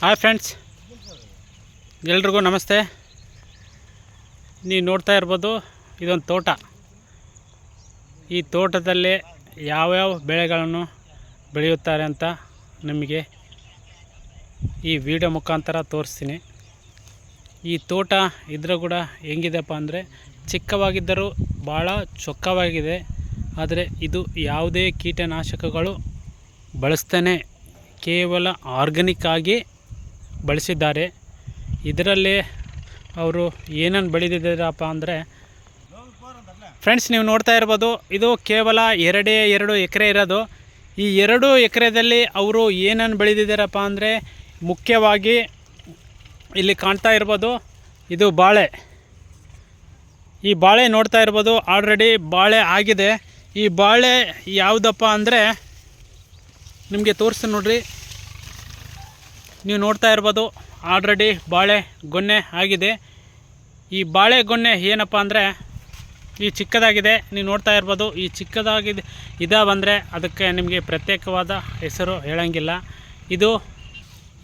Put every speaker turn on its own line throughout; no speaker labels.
Hi friends ಎಲ್ರಿಗೂ ನಮಸ್ತೆ. ನೀವು ನೋಡ್ತಾ ಇರ್ಬೋದು ಇದೊಂದು ತೋಟ. ಈ ತೋಟದಲ್ಲಿ ಯಾವ್ಯಾವ ಬೆಳೆಗಳನ್ನು ಬೆಳೆಯುತ್ತಾರೆ ಅಂತ ನಿಮಗೆ ಈ ವಿಡಿಯೋ ಮುಖಾಂತರ ತೋರಿಸ್ತೀನಿ. ಈ ತೋಟ ಇದ್ರ ಕೂಡ ಹೆಂಗಿದೆಪ್ಪ ಅಂದರೆ ಚಿಕ್ಕವಾಗಿದ್ದರೂ ಭಾಳ ಚೊಕ್ಕವಾಗಿದೆ. ಆದರೆ ಇದು ಯಾವುದೇ ಕೀಟನಾಶಕಗಳು ಬಳಸ್ತಾನೆ. ಕೇವಲ ಆರ್ಗಾನಿಕ್ ಆಗಿ ಬಳಸಿದ್ದಾರೆ. ಇದರಲ್ಲಿ ಅವರು ಏನನ್ನು ಬೆಳೆದಿದ್ದಾರಪ್ಪ ಅಂದರೆ, ಫ್ರೆಂಡ್ಸ್ ನೀವು ನೋಡ್ತಾ ಇರ್ಬೋದು, ಇದು ಕೇವಲ ಎರಡೇ ಎರಡು ಎಕರೆ ಇರೋದು. ಈ ಎರಡು ಎಕರೆದಲ್ಲಿ ಅವರು ಏನನ್ನು ಬೆಳೆದಿದ್ದಾರಪ್ಪ ಅಂದರೆ, ಮುಖ್ಯವಾಗಿ ಇಲ್ಲಿ ಕಾಣ್ತಾ ಇರ್ಬೋದು, ಇದು ಬಾಳೆ. ಈ ಬಾಳೆ ನೋಡ್ತಾ ಇರ್ಬೋದು, ಆಲ್ರೆಡಿ ಬಾಳೆ ಆಗಿದೆ. ಈ ಬಾಳೆ ಯಾವುದಪ್ಪ ಅಂದರೆ, ನಿಮಗೆ ತೋರಿಸ್ತೀನಿ ನೋಡ್ರಿ. ನೀವು ನೋಡ್ತಾ ಇರ್ಬೋದು ಆಲ್ರೆಡಿ ಬಾಳೆ ಗೊನ್ನೆ ಆಗಿದೆ. ಈ ಬಾಳೆ ಗೊನ್ನೆ ಏನಪ್ಪ ಅಂದರೆ, ಈ ಚಿಕ್ಕದಾಗಿದೆ, ನೀವು ನೋಡ್ತಾ ಇರ್ಬೋದು, ಈ ಚಿಕ್ಕದಾಗಿದೆ, ಇದ ಬಂದರೆ ಅದಕ್ಕೆ ನಿಮಗೆ ಪ್ರತ್ಯೇಕವಾದ ಹೆಸರು ಹೇಳೋಂಗಿಲ್ಲ. ಇದು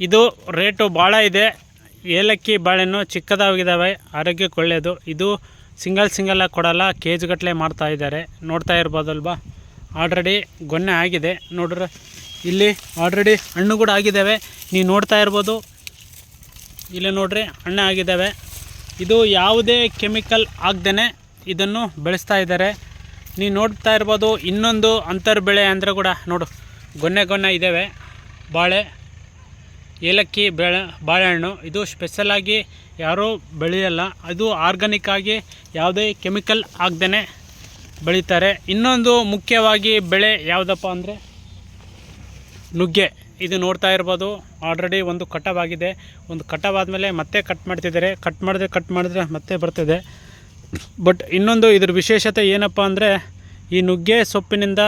ಇದು ರೇಟು ಭಾಳ ಇದೆ. ಏಲಕ್ಕಿ ಬಾಳೆಹಣ್ಣು ಚಿಕ್ಕದಾಗಿದ್ದಾವೆ ಆರೋಗ್ಯಕ್ಕೆ ಒಳ್ಳೆಯದು ಇದು ಸಿಂಗಲ್ ಸಿಂಗಲಾಗಿ ಕೊಡಲ್ಲ ಕೆ ಮಾಡ್ತಾ ಇದ್ದಾರೆ. ನೋಡ್ತಾ ಇರ್ಬೋದಲ್ವಾ? ಆಲ್ರೆಡಿ ಗೊನ್ನೆ ಆಗಿದೆ. ನೋಡ್ರೆ ಇಲ್ಲಿ ಆಲ್ರೆಡಿ ಹಣ್ಣು ಕೂಡ ಆಗಿದ್ದಾವೆ. ನೀವು ನೋಡ್ತಾ ಇರ್ಬೋದು. ಇಲ್ಲಿ ನೋಡ್ರಿ, ಹಣ್ಣು ಆಗಿದ್ದಾವೆ. ಇದು ಯಾವುದೇ ಕೆಮಿಕಲ್ ಆಗ್ದೇ ಇದನ್ನು ಬೆಳೆಸ್ತಾ ಇದ್ದಾರೆ. ನೀವು ನೋಡ್ತಾ ಇರ್ಬೋದು, ಇನ್ನೊಂದು ಅಂತರ್ ಬೆಳೆ ಅಂದರೆ ಕೂಡ ನೋಡು, ಗೊನ್ನೆ ಗೊನ್ನೆ ಇದ್ದಾವೆ. ಬಾಳೆ, ಏಲಕ್ಕಿ, ಬೆಳೆ, ಬಾಳೆಹಣ್ಣು, ಇದು ಸ್ಪೆಷಲಾಗಿ ಯಾರೂ ಬೆಳೆಯಲ್ಲ. ಅದು ಆರ್ಗಾನಿಕ್ ಆಗಿ ಯಾವುದೇ ಕೆಮಿಕಲ್ ಆಗ್ದೇ ಬೆಳೀತಾರೆ. ಇನ್ನೊಂದು ಮುಖ್ಯವಾಗಿ ಬೆಳೆ ಯಾವುದಪ್ಪ ಅಂದರೆ ನುಗ್ಗೆ ಇದು ನೋಡ್ತಾ ಇರ್ಬೋದು. ಆಲ್ರೆಡಿ ಒಂದು ಕಟ್ಟವಾಗಿದೆ ಒಂದು ಕಟಾವಾದಮೇಲೆ ಮತ್ತೆ ಕಟ್ ಮಾಡ್ತಿದ್ದಾರೆ. ಕಟ್ ಮಾಡಿದ್ರೆ ಕಟ್ ಮಾಡಿದ್ರೆ ಮತ್ತೆ ಬರ್ತಿದೆ. ಬಟ್ ಇನ್ನೊಂದು ಇದ್ರ ವಿಶೇಷತೆ ಏನಪ್ಪ ಅಂದರೆ, ಈ ನುಗ್ಗೆ ಸೊಪ್ಪಿನಿಂದ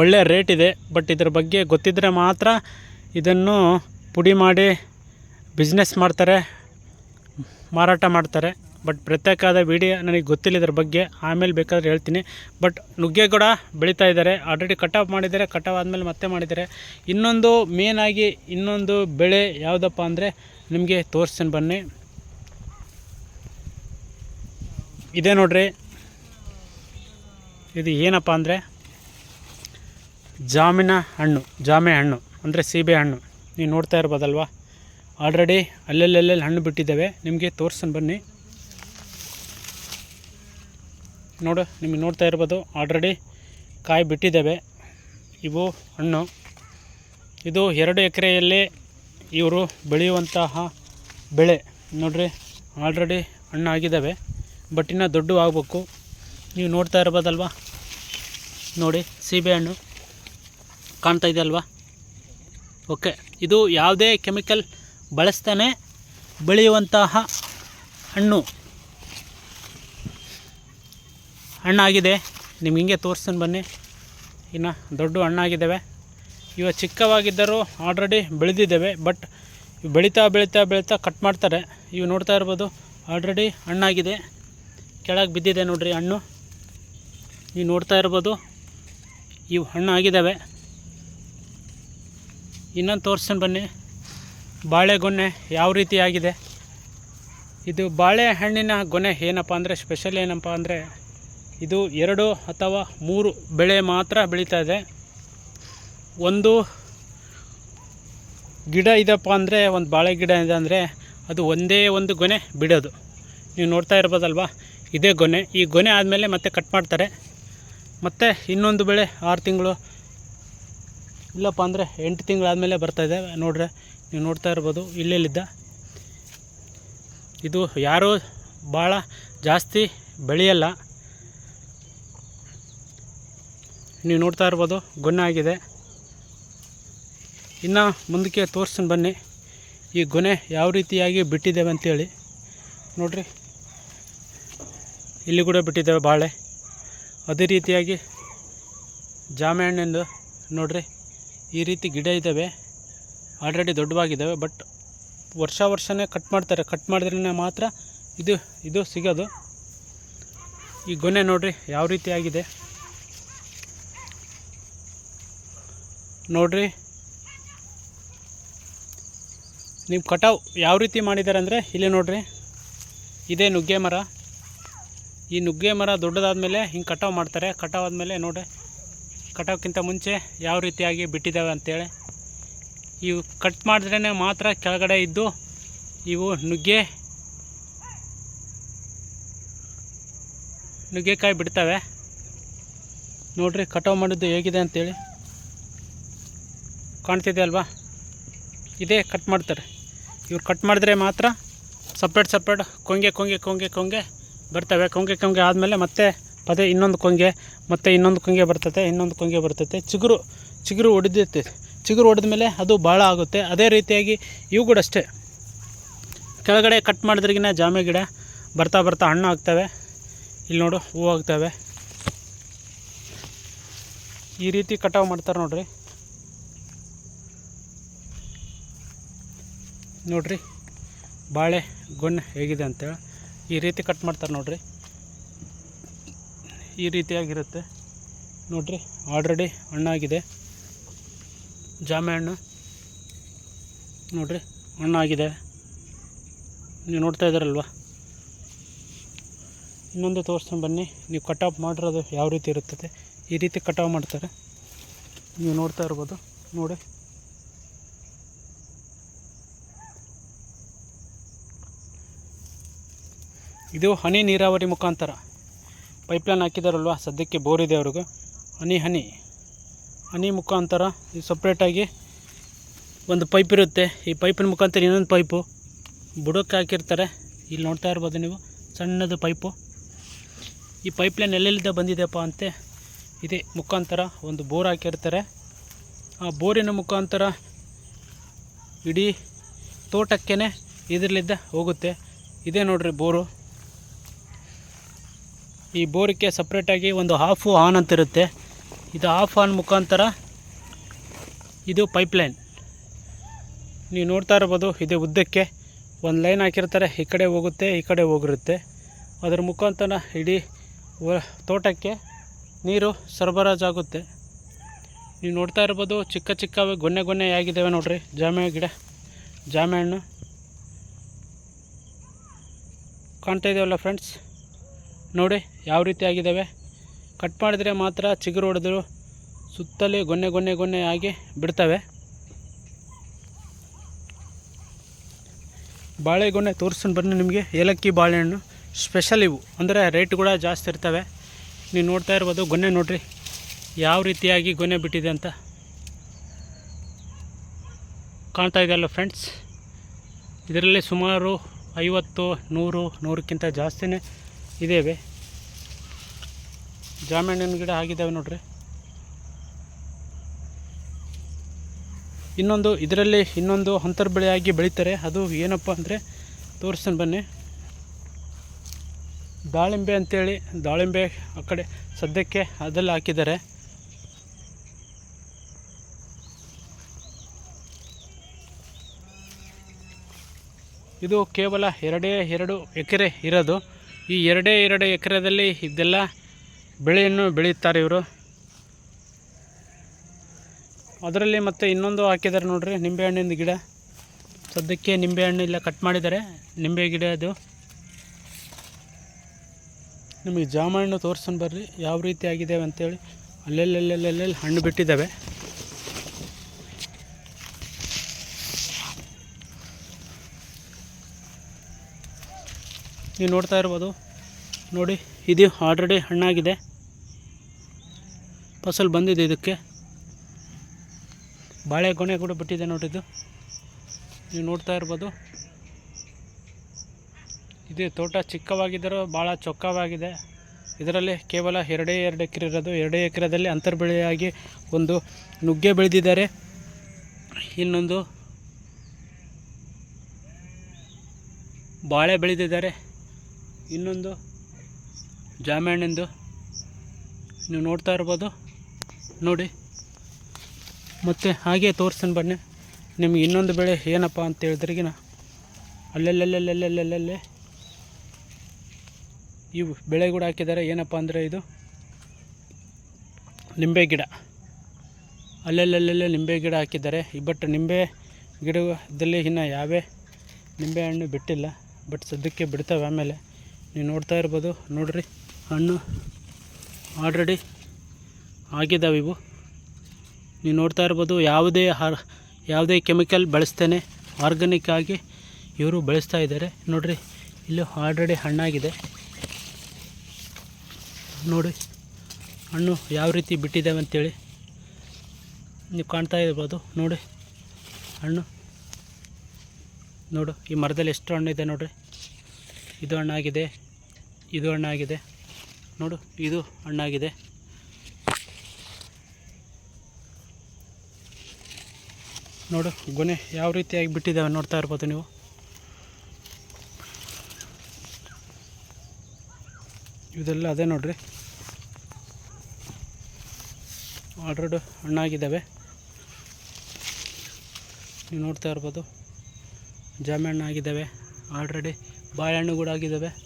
ಒಳ್ಳೆ ರೇಟ್ ಇದೆ. ಬಟ್ ಇದ್ರ ಬಗ್ಗೆ ಗೊತ್ತಿದ್ದರೆ ಮಾತ್ರ ಇದನ್ನು ಪುಡಿ ಮಾಡಿ ಬಿಸ್ನೆಸ್ ಮಾಡ್ತಾರೆ, ಮಾರಾಟ ಮಾಡ್ತಾರೆ. ಬಟ್ ಪ್ರತ್ಯೇಕವಾದ ವಿಡಿಯೋ ನನಗೆ ಗೊತ್ತಿಲ್ಲ ಇದ್ರ ಬಗ್ಗೆ. ಆಮೇಲೆ ಬೇಕಾದ್ರೆ ಹೇಳ್ತೀನಿ. ಬಟ್ ನುಗ್ಗೆ ಕೂಡ ಬೆಳೀತಾ ಇದ್ದಾರೆ. ಆಲ್ರೆಡಿ ಕಟಾವು ಮಾಡಿದ್ದಾರೆ. ಕಟಾವು ಆದಮೇಲೆ ಮತ್ತೆ ಮಾಡಿದ್ದಾರೆ. ಇನ್ನೊಂದು ಮೇನಾಗಿ ಇನ್ನೊಂದು ಬೆಳೆ ಯಾವುದಪ್ಪ ಅಂದರೆ ನಿಮಗೆ ತೋರಿಸ್ತೀನಿ ಬನ್ನಿ. ಇದೆ ನೋಡ್ರಿ. ಇದು ಏನಪ್ಪ ಅಂದರೆ ಜಾಮಿನ ಹಣ್ಣು, ಜಾಮೆ ಹಣ್ಣು ಅಂದರೆ ಸೀಬೆ ಹಣ್ಣು. ನೀವು ನೋಡ್ತಾ ಇರ್ಬೋದಲ್ವಾ? ಆಲ್ರೆಡಿ ಅಲ್ಲೆಲ್ಲೆಲ್ಲೆಲ್ಲಿ ಹಣ್ಣು ಬಿಟ್ಟಿದ್ದಾವೆ. ನಿಮಗೆ ತೋರಿಸ್ತೀನಿ ಬನ್ನಿ. ನೋಡು, ನಿಮಗೆ ನೋಡ್ತಾ ಇರ್ಬೋದು. ಆಲ್ರೆಡಿ ಕಾಯಿ ಬಿಟ್ಟಿದ್ದಾವೆ. ಇವು ಹಣ್ಣು. ಇದು ಎರಡು ಎಕರೆಯಲ್ಲಿ ಇವರು ಬೆಳೆಯುವಂತಹ ಬೆಳೆ. ನೋಡ್ರಿ ಆಲ್ರೆಡಿ ಹಣ್ಣು ಆಗಿದ್ದಾವೆ ಬಟ್ ಇನ್ನೂ ದೊಡ್ಡ ಆಗಬೇಕು. ನೀವು ನೋಡ್ತಾ ಇರ್ಬೋದಲ್ವಾ? ನೋಡಿ, ಸೀಬೆ ಹಣ್ಣು ಕಾಣ್ತಾ ಇದೆ ಅಲ್ವಾ? ಓಕೆ ಇದು ಯಾವುದೇ ಕೆಮಿಕಲ್ ಬಳಸ್ತಾನೆ ಬೆಳೆಯುವಂತಹ ಹಣ್ಣು. ಹಣ್ಣಾಗಿದೆ. ನಿಮ್ಗೆ ಹಿಂಗೆ ತೋರಿಸ್ತೀನಿ ಬನ್ನಿ. ಇನ್ನು ದೊಡ್ಡ ಹಣ್ಣಾಗಿದ್ದಾವೆ. ಇವ ಚಿಕ್ಕವಾಗಿದ್ದರೂ ಆಲ್ರೆಡಿ ಬೆಳೆದಿದ್ದಾವೆ ಬಟ್ ಬೆಳೀತಾ ಬೆಳೀತಾ ಬೆಳೀತಾ ಕಟ್ ಮಾಡ್ತಾರೆ. ಇವು ನೋಡ್ತಾ ಇರ್ಬೋದು ಆಲ್ರೆಡಿ ಹಣ್ಣಾಗಿದೆ. ಕೆಳಗೆ ಬಿದ್ದಿದೆ ನೋಡಿರಿ ಹಣ್ಣು. ನೀವು ನೋಡ್ತಾ ಇರ್ಬೋದು, ಇವು ಹಣ್ಣು ಆಗಿದ್ದಾವೆ ಇನ್ನೊಂದು ತೋರಿಸ್ತೀನಿ ಬನ್ನಿ. ಬಾಳೆಗೊನೆ ಯಾವ ರೀತಿ ಆಗಿದೆ? ಇದು ಬಾಳೆಹಣ್ಣಿನ ಗೊನೆ ಏನಪ್ಪ ಅಂದರೆ ಸ್ಪೆಷಲ್ ಏನಪ್ಪ ಅಂದರೆ ಇದು ಎರಡು ಅಥವಾ ಮೂರು ಬೆಳೆ ಮಾತ್ರ ಬೆಳೀತಾ ಇದೆ. ಒಂದು ಗಿಡ ಇದಪ್ಪ ಅಂದರೆ, ಒಂದು ಬಾಳೆ ಗಿಡ ಇದೆ ಅಂದರೆ, ಅದು ಒಂದೇ ಒಂದು ಗೊನೆ ಬಿಡೋದು. ನೀವು ನೋಡ್ತಾ ಇರ್ಬೋದಲ್ವಾ? ಇದೇ ಗೊನೆ. ಈ ಗೊನೆ ಆದಮೇಲೆ ಮತ್ತೆ ಕಟ್ ಮಾಡ್ತಾರೆ. ಮತ್ತು ಇನ್ನೊಂದು ಬೆಳೆ ಆರು ತಿಂಗಳು, ಇಲ್ಲಪ್ಪ ಅಂದರೆ ಎಂಟು ತಿಂಗಳಾದಮೇಲೆ ಬರ್ತಾಯಿದೆ ನೋಡ್ರೆ, ನೀವು ನೋಡ್ತಾ ಇರ್ಬೋದು, ಇಲ್ಲೆಲ್ಲಿದ್ದ. ಇದು ಯಾರೂ ಭಾಳ ಜಾಸ್ತಿ ಬೆಳೆಯಲ್ಲ. ನೀವು ನೋಡ್ತಾ ಇರ್ಬೋದು, ಗೊನೆ ಆಗಿದೆ. ಇನ್ನು ಮುಂದಕ್ಕೆ ತೋರಿಸ್ತೀನಿ ಬನ್ನಿ. ಈ ಗೊನೆ ಯಾವ ರೀತಿಯಾಗಿ ಬಿಟ್ಟಿದ್ದೇವೆ ಅಂಥೇಳಿ ನೋಡ್ರಿ. ಇಲ್ಲಿ ಕೂಡ ಬಿಟ್ಟಿದ್ದೇವೆ ಬಾಳೆ. ಅದೇ ರೀತಿಯಾಗಿ ಜಾಮೆ ಹಣ್ಣಿಂದು ನೋಡ್ರಿ. ಈ ರೀತಿ ಗಿಡ ಇದ್ದಾವೆ. ಆಲ್ರೆಡಿ ದೊಡ್ಡವಾಗಿದ್ದಾವೆ, ಬಟ್ ವರ್ಷ ವರ್ಷವೇ ಕಟ್ ಮಾಡ್ತಾರೆ. ಕಟ್ ಮಾಡಿದ್ರೆ ಮಾತ್ರ ಇದು ಇದು ಸಿಗೋದು. ಈ ಗೊನೆ ನೋಡಿರಿ, ಯಾವ ರೀತಿ ಆಗಿದೆ ನೋಡ್ರಿ. ನೀವು ಕಟಾವು ಯಾವ ರೀತಿ ಮಾಡಿದ್ದಾರೆ ಅಂದರೆ ಇಲ್ಲಿ ನೋಡ್ರಿ. ಇದೇ ನುಗ್ಗೆ ಮರ. ಈ ನುಗ್ಗೆ ಮರ ದೊಡ್ಡದಾದ್ಮೇಲೆ ಹಿಂಗೆ ಕಟಾವು ಮಾಡ್ತಾರೆ. ಕಟಾವು ಆದಮೇಲೆ ನೋಡಿ ಕಟಾವ್ಕ್ಕಿಂತ ಮುಂಚೆ ಯಾವ ರೀತಿಯಾಗಿ ಬಿಟ್ಟಿದ್ದಾವೆ ಅಂತೇಳಿ. ಇವು ಕಟ್ ಮಾಡಿದ್ರೇ ಮಾತ್ರ ಕೆಳಗಡೆ ಇದ್ದು ಇವು ನುಗ್ಗೆ ನುಗ್ಗೆಕಾಯಿ ಬಿಡ್ತವೆ. ನೋಡ್ರಿ ಕಟಾವು ಮಾಡಿದ್ದು ಹೇಗಿದೆ ಅಂತೇಳಿ. ಕಾಣ್ತಿದೆ ಅಲ್ವಾ? ಇದೇ ಕಟ್ ಮಾಡ್ತಾರೆ. ಇವ್ರು ಕಟ್ ಮಾಡಿದ್ರೆ ಮಾತ್ರ ಸಪ್ರೇಟ್ ಸಪ್ರೇಟ್ ಕೊಂಗೆ ಕೊಂಗೆ ಕೊಂಗೆ ಕೊಂಗೆ ಬರ್ತವೆ. ಕೊಂಗೆ ಕೊಂಗೆ ಆದಮೇಲೆ ಮತ್ತೆ ಪದೇ ಇನ್ನೊಂದು ಕೊಂಗೆ, ಮತ್ತೆ ಇನ್ನೊಂದು ಕೊಂಗೆ ಬರ್ತತೆ, ಇನ್ನೊಂದು ಕೊಂಗೆ ಬರ್ತತೆ. ಚಿಗುರು ಚಿಗುರು ಹೊಡೆದಿರ್ತದೆ ಚಿಗುರು ಹೊಡೆದ್ಮೇಲೆ ಅದು ಭಾಳ ಆಗುತ್ತೆ. ಅದೇ ರೀತಿಯಾಗಿ ಇವು ಕೂಡ ಅಷ್ಟೇ. ಕೆಳಗಡೆ ಕಟ್ ಮಾಡಿದ್ರಿಗಿನ ಜಾಮೆ ಗಿಡ ಬರ್ತಾ ಬರ್ತಾ ಹಣ್ಣು ಆಗ್ತವೆ. ಇಲ್ಲಿ ನೋಡು ಹೂವು ಆಗ್ತವೆ. ಈ ರೀತಿ ಕಟಾವು ಮಾಡ್ತಾರೆ ನೋಡ್ರಿ. ನೋಡ್ರಿ, ಬಾಳೆ ಗೊಣ್ಣೆ ಹೇಗಿದೆ ಅಂತೇಳಿ. ಈ ರೀತಿ ಕಟ್ ಮಾಡ್ತಾರೆ ನೋಡ್ರಿ. ಈ ರೀತಿಯಾಗಿರುತ್ತೆ. ನೋಡ್ರಿ ಆಲ್ರೆಡಿ ಹಣ್ಣಾಗಿದೆ. ಜಾಮೆ ಹಣ್ಣು. ನೋಡ್ರಿ, ಹಣ್ಣಾಗಿದೆ. ನೀವು ನೋಡ್ತಾ ಇದ್ದಾರಲ್ವ? ಇನ್ನೊಂದು ತೋರಿಸ್ತೀನಿ ಬನ್ನಿ. ನೀವು ಕಟಾವ್ ಮಾಡಿರೋದು ಯಾವ ರೀತಿ ಇರುತ್ತದೆ? ಈ ರೀತಿ ಕಟಾವ್ ಮಾಡ್ತಾರೆ. ನೀವು ನೋಡ್ತಾ ಇರ್ಬೋದು. ನೋಡಿ. ಇದು ಹನಿ ನೀರಾವರಿ ಮುಖಾಂತರ. ಪೈಪ್ಲೈನ್ ಹಾಕಿದಾರಲ್ವ? ಸದ್ಯಕ್ಕೆ ಬೋರ್ ಇದೆ ಅವ್ರಿಗೆ. ಹನಿ ಹನಿ. ಹನಿ ಮುಖಾಂತರ ಇದು ಸಪ್ರೇಟಾಗಿ ಒಂದು ಪೈಪ್ ಇರುತ್ತೆ. ಈ ಪೈಪಿನ ಮುಖಾಂತರ ಇನ್ನೊಂದು ಪೈಪು ಬುಡಕ್ಕೆ ಹಾಕಿರ್ತಾರೆ. ಇಲ್ಲಿ ನೋಡ್ತಾ ಇರ್ಬೋದು ನೀವು. ಸಣ್ಣದು ಪೈಪು ಈ ಪೈಪ್ಲೈನ್ ಎಲ್ಲೆಲ್ಲಿದ್ದ ಬಂದಿದೆಯಪ್ಪ ಅಂತೆ? ಇದೇ ಮುಖಾಂತರ ಒಂದು ಬೋರ್ ಹಾಕಿರ್ತಾರೆ. ಆ ಬೋರಿನ ಮುಖಾಂತರ ಇಡೀ ತೋಟಕ್ಕೇ ಇದರಲ್ಲಿದ್ದ ಹೋಗುತ್ತೆ. ಇದೇ ನೋಡ್ರಿ ಬೋರು. ಈ ಬೋರಿಗೆ ಸಪ್ರೇಟಾಗಿ ಒಂದು ಹಾಫು ಆನ್ ಅಂತ ಇರುತ್ತೆ ಇದು ಆಫ್ ಆನ್ ಮುಖಾಂತರ ಇದು ಪೈಪ್ಲೈನ್ ನೀವು ನೋಡ್ತಾ ಇರ್ಬೋದು, ಇದು ಉದ್ದಕ್ಕೆ ಒಂದು ಲೈನ್ ಹಾಕಿರ್ತಾರೆ. ಈ ಕಡೆ ಹೋಗುತ್ತೆ, ಈ ಕಡೆ ಹೋಗಿರುತ್ತೆ. ಅದರ ಮುಖಾಂತರ ಇಡೀ ತೋಟಕ್ಕೆ ನೀರು ಸರಬರಾಜಾಗುತ್ತೆ ನೀವು ನೋಡ್ತಾ ಇರ್ಬೋದು, ಚಿಕ್ಕ ಚಿಕ್ಕವೆ, ಗೊನ್ನೆ ಗೊನ್ನೆ ಆಗಿದ್ದಾವೆ ನೋಡ್ರಿ. ಜಾಮೆ ಗಿಡ, ಜಾಮೆ ಹಣ್ಣು ಕಾಣ್ತಾ ಇದೆಯಲ್ಲ ಫ್ರೆಂಡ್ಸ್ ನೋಡಿ ಯಾವ ರೀತಿ ಆಗಿದ್ದಾವೆ. ಕಟ್ ಮಾಡಿದರೆ ಮಾತ್ರ ಚಿಗುರು ಹೊಡೆದ್ರು ಸುತ್ತಲೇ ಗೊನ್ನೆ ಗೊನ್ನೆ ಗೊನ್ನೆ ಆಗಿ ಬಿಡ್ತವೆ. ಬಾಳೆಗೊನೆ ತೋರಿಸ್ಕೊಂಡು ಬನ್ನಿ ನಿಮಗೆ. ಏಲಕ್ಕಿ ಬಾಳೆಹಣ್ಣು ಸ್ಪೆಷಲ್ ಇವು. ಅಂದರೆ ರೇಟ್ ಕೂಡ ಜಾಸ್ತಿ ಇರ್ತವೆ. ನೀವು ನೋಡ್ತಾ ಇರ್ಬೋದು ಗೊನ್ನೆ ನೋಡಿರಿ ಯಾವ ರೀತಿಯಾಗಿ ಗೊನೆ ಬಿಟ್ಟಿದೆ ಅಂತ. ಕಾಣ್ತಾ ಇದೆಯಲ್ಲ ಫ್ರೆಂಡ್ಸ್ ಇದರಲ್ಲಿ ಸುಮಾರು ಐವತ್ತು, ನೂರು, ನೂರಕ್ಕಿಂತ ಜಾಸ್ತಿನೇ ಇದ್ದೇವೆ ಜಾಮಣ್ಣನ ಗಿಡ ಆಗಿದ್ದಾವೆ ನೋಡ್ರಿ. ಇನ್ನೊಂದು, ಇದರಲ್ಲಿ ಇನ್ನೊಂದು ಅಂತರ್ ಬೆಳೆಯಾಗಿ ಬೆಳೀತಾರೆ. ಅದು ಏನಪ್ಪ ಅಂದರೆ, ತೋರಿಸ್ತಾನೆ ಬನ್ನಿ. ದಾಳಿಂಬೆ ಅಂತೇಳಿ, ದಾಳಿಂಬೆ ಆ ಕಡೆ ಸದ್ಯಕ್ಕೆ ಅದೆಲ್ಲ ಹಾಕಿದ್ದಾರೆ. ಇದು ಕೇವಲ ಎರಡೇ, ಎರಡು ಎಕರೆ ಇರೋದು. ಈ ಎರಡೇ ಎರಡು ಎಕರೆದಲ್ಲಿ ಇದೆಲ್ಲ ಬೆಳೆಯನ್ನು ಬೆಳೆಯುತ್ತಾರೆ ಇವರು. ಅದರಲ್ಲಿ ಮತ್ತೆ ಇನ್ನೊಂದು ಹಾಕಿದ್ದಾರೆ ನೋಡ್ರಿ, ನಿಂಬೆಹಣ್ಣಿನ ಗಿಡ. ಸದ್ಯಕ್ಕೆ ನಿಂಬೆಹಣ್ಣು ಇಲ್ಲ ಕಟ್ ಮಾಡಿದ್ದಾರೆ. ನಿಂಬೆ ಗಿಡ ಅದು. ನಿಮಗೆ ಜಾಮಣ್ಣು ತೋರಿಸ್ಕೊಂಡು ಬರ್ರಿ, ಯಾವ ರೀತಿ ಆಗಿದ್ದಾವೆ ಅಂತೇಳಿ. ಅಲ್ಲೆಲ್ಲೆಲ್ಲೆಲ್ಲೆಲ್ಲಿ ಹಣ್ಣು ಬಿಟ್ಟಿದ್ದಾವೆ. ನೀವು ನೋಡ್ತಾ ಇರ್ಬೋದು. ನೋಡಿ, ಇದು ಆಲ್ರೆಡಿ ಹಣ್ಣಾಗಿದೆ. ಫಸಲು ಬಂದಿದೆ ಇದಕ್ಕೆ. ಬಾಳೆ ಬಾಳೆಗೊನೆ ಕೂಡ ಬಿಟ್ಟಿದೆ ನೋಡಿ ಇದು. ನೀವು ನೋಡ್ತಾ ಇರ್ಬೋದು. ಇದು ತೋಟ ಚಿಕ್ಕವಾಗಿದ್ದರೂ ಭಾಳ ಚೊಕ್ಕವಾಗಿದೆ. ಇದರಲ್ಲಿ ಕೇವಲ ಎರಡೇ ಎರಡು ಎಕರೆ ಇರೋದು. ಎರಡೇ ಎಕರೆದಲ್ಲಿ ಅಂತರ್ಬೆಳೆಯಾಗಿ ಒಂದು ನುಗ್ಗೆ ಬೆಳೆದಿದ್ದಾರೆ. ಇನ್ನೊಂದು ಬಾಳೆ ಬೆಳೆದಿದ್ದಾರೆ. ಇನ್ನೊಂದು ಜಾಮಣ್ಣಂದು ನೀವು ನೋಡ್ತಾ ಇರ್ಬೋದು. ನೋಡಿ. ಮತ್ತು ಹಾಗೆ ತೋರಿಸ್ತೀನಿ ಬನ್ನಿ. ನಿಮ್ಗೆ ಇನ್ನೊಂದು ಬೆಳೆ ಏನಪ್ಪ ಅಂತ ಹೇಳಿದ್ರಿಗಿನ ಅಲ್ಲೆಲ್ಲೆಲ್ಲೆಲ್ಲೆಲ್ಲೆಲ್ಲೆಲ್ಲೆ ಇವು ಬೆಳೆ ಕೂಡ ಹಾಕಿದ್ದಾರೆ. ಏನಪ್ಪ ಅಂದರೆ ಇದು ನಿಂಬೆ ಗಿಡ. ಅಲ್ಲೆಲ್ಲೆಲ್ಲೆಲ್ಲೆ ನಿಂಬೆ ಗಿಡ ಹಾಕಿದ್ದಾರೆ. ಬಟ್ ನಿಂಬೆ ಗಿಡದಲ್ಲಿ ಇನ್ನೂ ಯಾವೇ ನಿಂಬೆ ಹಣ್ಣು ಬಿಟ್ಟಿಲ್ಲ. ಬಟ್ ಸದ್ಯಕ್ಕೆ ಬಿಡ್ತವೆ ಆಮೇಲೆ. ನೀವು ನೋಡ್ತಾ ಇರ್ಬೋದು. ನೋಡ್ರಿ, ಹಣ್ಣು ಆಲ್ರೆಡಿ ಆಗಿದ್ದಾವೆ ಇವು. ನೀವು ನೋಡ್ತಾ ಇರ್ಬೋದು, ಯಾವುದೇ ಹರ್ ಯಾವುದೇ ಕೆಮಿಕಲ್ ಬಳಸ್ತೇನೆ ಆರ್ಗಾನಿಕ್ ಆಗಿ ಇವರು ಬೆಳೆಸ್ತಾ ಇದ್ದಾರೆ. ನೋಡ್ರಿ, ಇಲ್ಲಿ ಆಲ್ರೆಡಿ ಹಣ್ಣಾಗಿದೆ. ನೋಡಿ, ಹಣ್ಣು ಯಾವ ರೀತಿ ಬಿಟ್ಟಿದ್ದಾವೆ ಅಂತೇಳಿ ನೀವು ಕಾಣ್ತಾ ಇರ್ಬೋದು. ನೋಡಿ, ಹಣ್ಣು. ನೋಡು, ಈ ಮರದಲ್ಲಿ ಎಷ್ಟು ಹಣ್ಣಿದೆ ನೋಡ್ರಿ. ಇದು ಹಣ್ಣಾಗಿದೆ. ಇದು ಹಣ್ಣಾಗಿದೆ. ನೋಡು, ಇದು ಹಣ್ಣಾಗಿದೆ. ನೋಡು, ಗೊನೆ ಯಾವ ರೀತಿಯಾಗಿ ಬಿಟ್ಟಿದ್ದಾವೆ ನೋಡ್ತಾ ಇರ್ಬೋದು ನೀವು. ಇದೆಲ್ಲ ಅದೇ ನೋಡ್ರಿ. ಆಲ್ರೆಡಿ ಹಣ್ಣಾಗಿದ್ದಾವೆ. ನೀವು ನೋಡ್ತಾ ಇರ್ಬೋದು. ಜಾಮೆ ಹಣ್ಣು ಆಗಿದ್ದಾವೆ ಆಲ್ರೆಡಿ ಬಾಳೆಹಣ್ಣು ಕೂಡ ಆಗಿದ್ದಾವೆ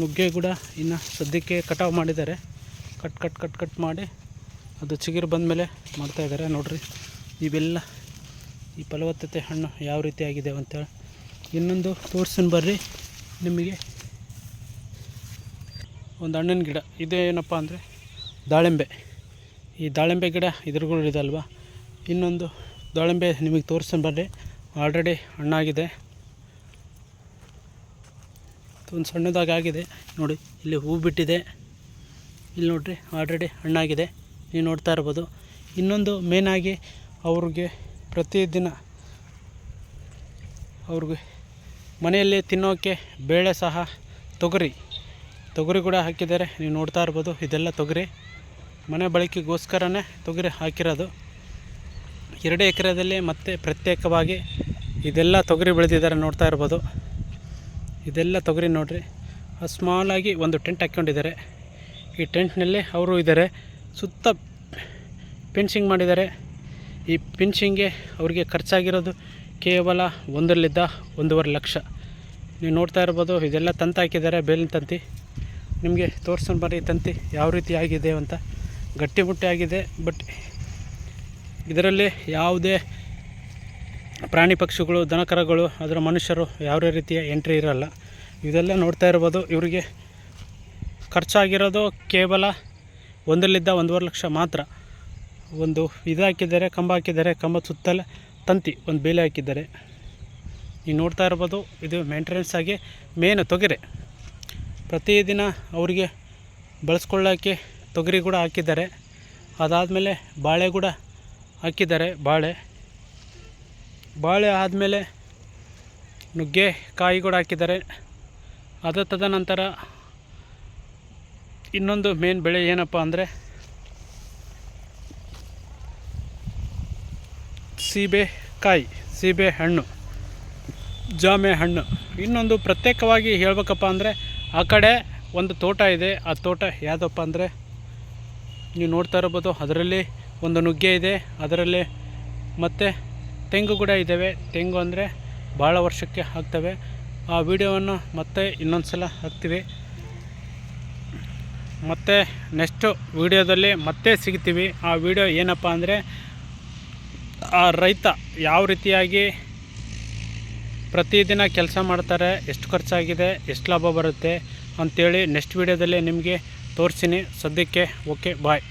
ನುಗ್ಗೆ ಕೂಡ ಇನ್ನು ಸದ್ಯಕ್ಕೆ ಕಟಾವು ಮಾಡಿದ್ದಾರೆ. ಕಟ್ ಕಟ್ ಕಟ್ ಕಟ್ ಮಾಡಿ ಅದು ಚಿಗುರು ಬಂದಮೇಲೆ ಮಾಡ್ತಾಯಿದ್ದಾರೆ ನೋಡಿರಿ, ಇವೆಲ್ಲ ಈ ಫಲವತ್ತತೆ ಹಣ್ಣು ಯಾವ ರೀತಿ ಆಗಿದೆ ಅಂತೇಳಿ ಇನ್ನೊಂದು ತೋರ್ಸನ್ ಬರ್ರಿ. ನಿಮಗೆ ಒಂದು ಹಣ್ಣಿನ ಗಿಡ. ಇದೇನಪ್ಪ ಅಂದರೆ ದಾಳಿಂಬೆ. ಈ ದಾಳಿಂಬೆ ಗಿಡ ಇದ್ರಗಳಿದೆ ಅಲ್ವಾ? ಇನ್ನೊಂದು ದಾಳಿಂಬೆ ನಿಮಗೆ ತೋರಿಸ್ತೀನಿ ಬರ್ರಿ. ಆಲ್ರೆಡಿ ಹಣ್ಣಾಗಿದೆ. ಒಂದು ಸಣ್ಣದಾಗಿ ಆಗಿದೆ. ನೋಡಿ, ಇಲ್ಲಿ ಹೂ ಬಿಟ್ಟಿದೆ. ಇಲ್ಲಿ ನೋಡಿರಿ ಆಲ್ರೆಡಿ ಹಣ್ಣಾಗಿದೆ. ನೀವು ನೋಡ್ತಾ ಇರ್ಬೋದು. ಇನ್ನೊಂದು ಮೇನಾಗಿ ಅವ್ರಿಗೆ ಪ್ರತಿದಿನ ಅವ್ರಿಗೆ ಮನೆಯಲ್ಲಿ ತಿನ್ನೋಕ್ಕೆ ಬೇಳೆ ಸಹ ತೊಗರಿ. ತೊಗರಿ ಕೂಡ ಹಾಕಿದ್ದಾರೆ. ನೀವು ನೋಡ್ತಾ ಇರ್ಬೋದು, ಇದೆಲ್ಲ ತೊಗರಿ. ಮನೆ ಬಳಕೆಗೋಸ್ಕರನೇ ತೊಗರಿ ಹಾಕಿರೋದು. ಎರಡು ಎಕರೆದಲ್ಲಿ ಮತ್ತೆ ಪ್ರತ್ಯೇಕವಾಗಿ ಇದೆಲ್ಲ ತೊಗರಿ ಬೆಳೆದಿದ್ದಾರೆ ನೋಡ್ತಾ ಇರ್ಬೋದು. ಇದೆಲ್ಲ ತೊಗರಿ ನೋಡ್ರಿ. ಸ್ಮಾಲಾಗಿ ಒಂದು ಟೆಂಟ್ ಹಾಕ್ಕೊಂಡಿದ್ದಾರೆ. ಈ ಟೆಂಟ್ನಲ್ಲೇ ಅವರು ಇದ್ದಾರೆ. ಸುತ್ತ ಫೆನ್ಸಿಂಗ್ ಮಾಡಿದ್ದಾರೆ. ಈ ಫೆನ್ಸಿಂಗ್ಗೆ ಅವರಿಗೆ ಖರ್ಚಾಗಿರೋದು ಕೇವಲ ಒಂದರಲ್ಲಿದ್ದ ಒಂದೂವರೆ ಲಕ್ಷ. ನೀವು ನೋಡ್ತಾ ಇರ್ಬೋದು, ಇದೆಲ್ಲ ತಂತ ಹಾಕಿದ್ದಾರೆ, ಬೇಲಿನ ತಂತಿ. ನಿಮಗೆ ತೋರಿಸ್ಕೊಂಡು ಬರ್ರಿ ತಂತಿ, ಯಾವ ರೀತಿ ಆಗಿದೆ ಅಂತ. ಗಟ್ಟಿಮುಟ್ಟಿ ಆಗಿದೆ ಬಟ್ ಇದರಲ್ಲಿ ಯಾವುದೇ ಪ್ರಾಣಿ ಪಕ್ಷಿಗಳು, ದನಕರಗಳು, ಅದರ ಮನುಷ್ಯರು ಯಾವುದೇ ರೀತಿಯ ಎಂಟ್ರಿ ಇರಲ್ಲ. ಇದೆಲ್ಲ ನೋಡ್ತಾ ಇರ್ಬೋದು. ಇವರಿಗೆ ಖರ್ಚಾಗಿರೋದು ಕೇವಲ ಒಂದರಲ್ಲಿದ್ದ ಒಂದೂವರೆ ಲಕ್ಷ ಮಾತ್ರ. ಒಂದು ಇದು ಹಾಕಿದ್ದಾರೆ, ಕಂಬ ಹಾಕಿದ್ದಾರೆ, ಕಂಬದ ಸುತ್ತಲೇ ತಂತಿ, ಒಂದು ಬೇಲೆ ಹಾಕಿದ್ದಾರೆ. ನೀವು ನೋಡ್ತಾ ಇರ್ಬೋದು, ಇದು ಮೇಂಟೆನೆನ್ಸ್ ಆಗಿ ಮೇನ್ ತೊಗರೆ. ಪ್ರತಿದಿನ ಅವರಿಗೆ ಬಳಸ್ಕೊಳ್ಳೋಕ್ಕೆ ತೊಗರಿ ಕೂಡ ಹಾಕಿದ್ದಾರೆ. ಅದಾದಮೇಲೆ ಬಾಳೆ ಕೂಡ ಹಾಕಿದ್ದಾರೆ, ಬಾಳೆ. ಬಾಳೆ ಆದಮೇಲೆ ನುಗ್ಗೆ ಕಾಯಿ ಕೂಡ ಹಾಕಿದ್ದಾರೆ. ಅದ ತದನಂತರ ಇನ್ನೊಂದು ಮೇನ್ ಬೆಳೆ ಏನಪ್ಪ ಅಂದರೆ ಸೀಬೆ ಕಾಯಿ, ಸೀಬೆ ಹಣ್ಣು, ಜಾಮೆ ಹಣ್ಣು. ಇನ್ನೊಂದು ಪ್ರತ್ಯೇಕವಾಗಿ ಹೇಳ್ಬೇಕಪ್ಪ ಅಂದರೆ ಆ ಕಡೆ ಒಂದು ತೋಟ ಇದೆ. ಆ ತೋಟ ಯಾವುದಪ್ಪ ಅಂದರೆ ನೀವು ನೋಡ್ತಾ ಇರ್ಬೋದು. ಅದರಲ್ಲಿ ಒಂದು ನುಗ್ಗೆ ಇದೆ. ಅದರಲ್ಲಿ ಮತ್ತು ತೆಂಗು ಕೂಡ ಇದ್ದಾವೆ. ತೆಂಗು ಅಂದರೆ ಭಾಳ ವರ್ಷಕ್ಕೆ ಹಾಕ್ತವೆ. ಆ ವಿಡಿಯೋವನ್ನು ಮತ್ತೆ ಇನ್ನೊಂದು ಸಲ ಹಾಕ್ತೀವಿ. ಮತ್ತು ನೆಕ್ಸ್ಟು ವಿಡಿಯೋದಲ್ಲಿ ಮತ್ತೆ ಸಿಗ್ತೀವಿ. ಆ ವಿಡಿಯೋ ಏನಪ್ಪ ಅಂದರೆ, ಆ ರೈತ ಯಾವ ರೀತಿಯಾಗಿ ಪ್ರತಿದಿನ ಕೆಲಸ ಮಾಡ್ತಾರೆ, ಎಷ್ಟು ಖರ್ಚಾಗಿದೆ, ಎಷ್ಟು ಲಾಭ ಬರುತ್ತೆ ಅಂಥೇಳಿ ನೆಕ್ಸ್ಟ್ ವಿಡಿಯೋದಲ್ಲಿ ನಿಮಗೆ ತೋರಿಸ್ತೀನಿ. ಸದ್ಯಕ್ಕೆ ಓಕೆ ಬಾಯ್